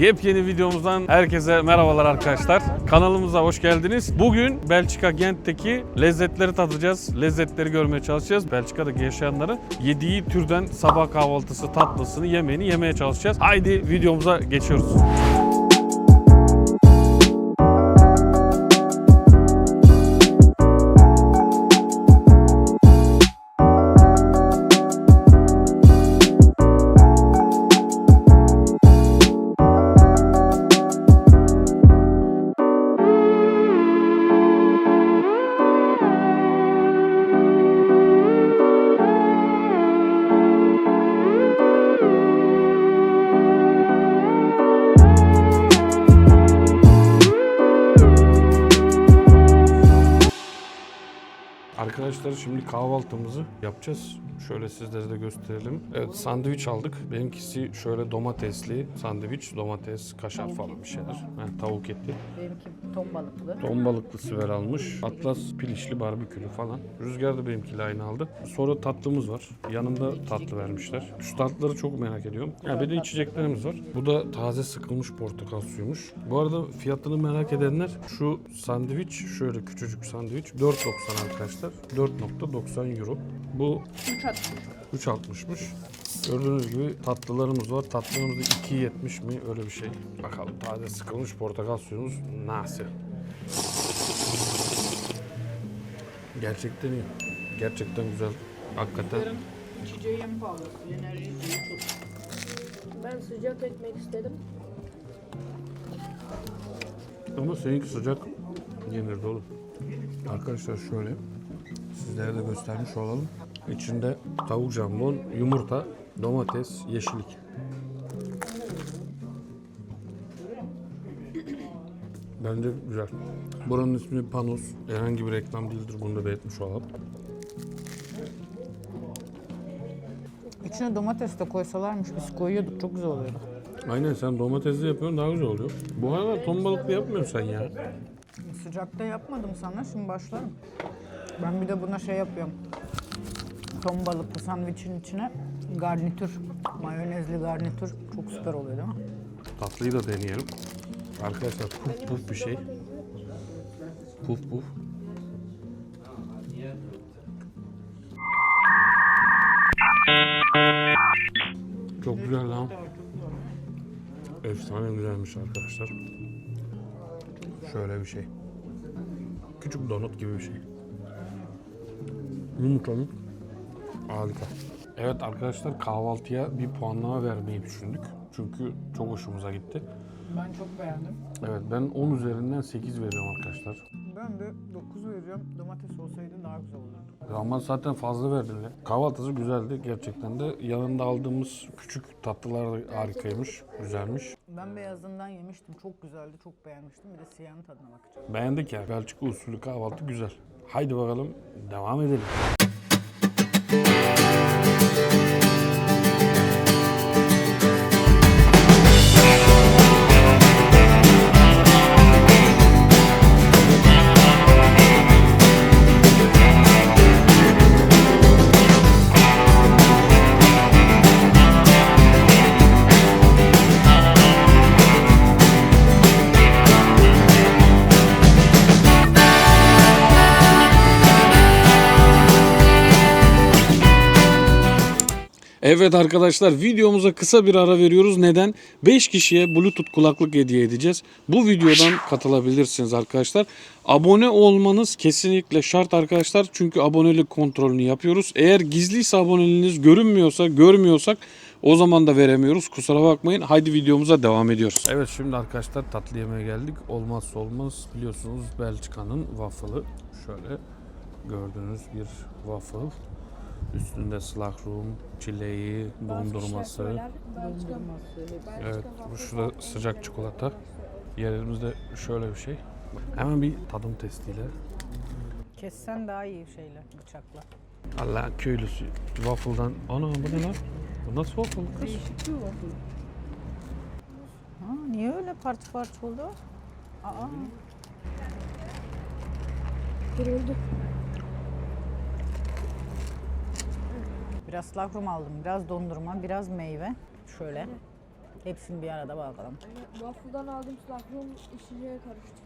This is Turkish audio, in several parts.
Yepyeni videomuzdan herkese merhabalar arkadaşlar. Kanalımıza hoş geldiniz. Bugün Belçika Gent'teki lezzetleri tadacağız. Lezzetleri görmeye çalışacağız. Belçika'daki yaşayanları yediği türden sabah kahvaltısı, tatlısını, yemeğini yemeye çalışacağız. Haydi videomuza geçiyoruz. Arkadaşlar şimdi kahvaltımızı yapacağız. Şöyle sizlere de gösterelim. Evet sandviç aldık. Benimkisi şöyle domatesli sandviç. Domates, kaşar falan bir şeyler. Ha, tavuk eti. Benimki ton balıklı. Ton balıklı siver almış. Atlas pilişli barbekülü falan. Rüzgar da benimkiyle aynı aldı. Sonra tatlımız var. Yanında tatlı vermişler. Şu tatlıları çok merak ediyorum. Ya bir de içeceklerimiz var. Bu da taze sıkılmış portakal suyumuş. Bu arada fiyatını merak edenler şu sandviç şöyle küçücük sandviç 4.90 arkadaşlar. 4.90 euro. Bu 3.60'mış. Gördüğünüz gibi tatlılarımız var. Tatlılarımız da 2.70 mi öyle bir şey. Bakalım taze sıkılmış portakal suyumuz nasıl? Gerçekten iyi. Gerçekten güzel. Hakikaten. İçeceği en pahalı. Enerji çok. Ben sıcak ekmek istedim. Ama seninki sıcak yenir dolu. Arkadaşlar şöyle sizlere de göstermiş olalım. İçinde tavuk jambon, yumurta, domates, yeşillik. Bence güzel. Buranın ismi Panos. Herhangi bir reklam değildir. Bunu da belirtmiş olalım. İçine domates de koysalarmış biz koyuyorduk çok güzel oluyordu. Aynen sen domatesli yapıyorsun daha güzel oluyor. Bu arada ton balıklı yapmıyorsun sen ya. Sıcakta yapmadım sana şimdi başlarım. Ben bir de buna şey yapıyorum. Ton balıklı sandviçin içine garnitür, mayonezli garnitür çok süper oluyor değil mi? Tatlıyı da deneyelim. Arkadaşlar puf puf bir şey. Puf puf. Çok güzel lan. Efsane güzelmiş arkadaşlar. Şöyle bir şey. Küçük donut gibi bir şey. Yumurtalı. Harika. Evet arkadaşlar kahvaltıya bir puanlama vermeyi düşündük. Çünkü çok hoşumuza gitti. Ben çok beğendim. Evet ben 10 üzerinden 8 veriyorum arkadaşlar. Ben de 9 veriyorum. Domates olsaydı daha güzel olurdu. Ama zaten fazla verdin ya. Kahvaltısı güzeldi gerçekten de. Yanında aldığımız küçük tatlılar da harikaymış, güzelmiş. Ben beyazından yemiştim. Çok güzeldi. Çok beğenmiştim. Bir de siyahın tadına bakacağım. Beğendik ya. Belçika usulü kahvaltı güzel. Haydi bakalım devam edelim. Evet arkadaşlar videomuza kısa bir ara veriyoruz. Neden? 5 kişiye Bluetooth kulaklık hediye edeceğiz. Bu videodan katılabilirsiniz arkadaşlar. Abone olmanız kesinlikle şart arkadaşlar. Çünkü abonelik kontrolünü yapıyoruz. Eğer gizliyse aboneliğiniz görünmüyorsa, görmüyorsak o zaman da veremiyoruz. Kusura bakmayın. Haydi videomuza devam ediyoruz. Evet şimdi arkadaşlar tatlı yemeğe geldik. Olmazsa olmaz biliyorsunuz Belçika'nın waffle'ı. Şöyle gördüğünüz bir waffle. Üstünde slahrum, çileği, dondurması. Evet, bu şurada sıcak çikolata. Yerimizde şöyle bir şey. Hemen bir tadım testiyle. Kessen daha iyi şeyle, bıçakla. Allah köylüsü. Waffle'dan. Ana bu ne lan? Bu nasıl waffle kız? Değişik bir waffle. Ha, niye öyle parça parça oldu? Aa. Kırıldı. Biraz lahrum aldım, biraz dondurma, biraz meyve. Şöyle. Hepsini bir arada bakalım. Waffle'dan aldığım slagroom içeceğe karıştı.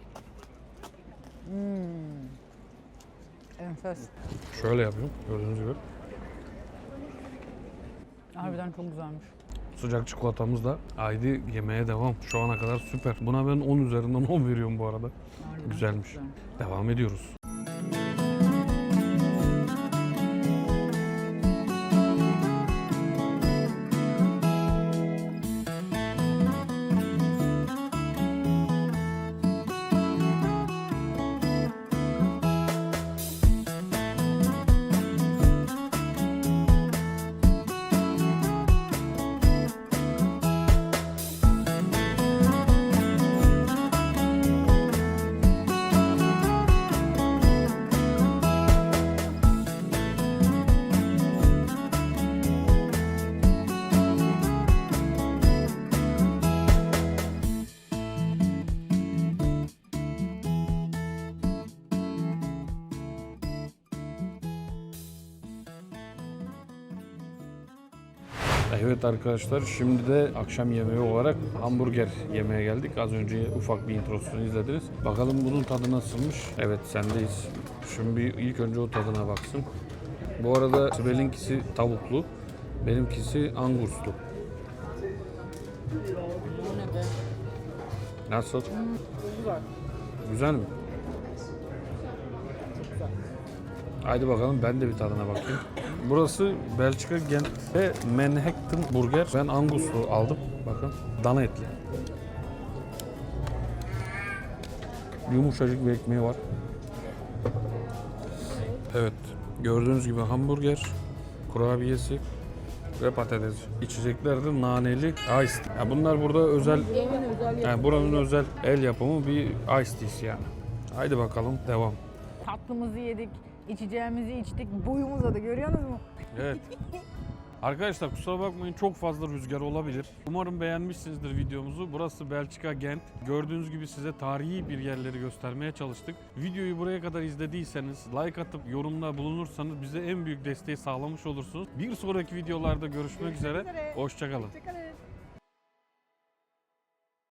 Enfes. Şöyle yapıyorum gördüğünüz gibi. Harbiden çok güzelmiş. Sıcak çikolatamız da haydi yemeğe devam. Şu ana kadar süper. Buna ben 10 üzerinden 10 veriyorum bu arada. Harbiden Güzelmiş. çok güzelmiş. Devam ediyoruz. Evet arkadaşlar şimdi de akşam yemeği olarak hamburger yemeye geldik. Az önce ufak bir introsunu izlediniz. Bakalım bunun tadı nasılmış? Evet sendeyiz. Şimdi ilk önce o tadına baksın. Bu arada Sibel'inkisi tavuklu. Benimkisi anguslu. Nasıl? Güzel. Güzel mi? Haydi bakalım ben de bir tadına bakayım. Burası Belçika Gent'te Manhattan Burger. Ben Angus'u aldım. Bakın dana etli. Yumuşacık bir ekmeği var. Evet. Gördüğünüz gibi hamburger, kurabiyesi ve patates. İçecekler de naneli iced. Ya bunlar burada özel yani buranın özel el yapımı bir iced tea'si yani. Haydi bakalım devam. Tatlımızı yedik, içeceğimizi içtik, boyumuz uzadı görüyorsunuz mu? Evet. Arkadaşlar kusura bakmayın çok fazla rüzgar olabilir. Umarım beğenmişsinizdir videomuzu. Burası Belçika Gent. Gördüğünüz gibi size tarihi bir yerleri göstermeye çalıştık. Videoyu buraya kadar izlediyseniz like atıp yorumda bulunursanız bize en büyük desteği sağlamış olursunuz. Bir sonraki videolarda görüşmek üzere. Hoşçakalın. Hoşçakalın.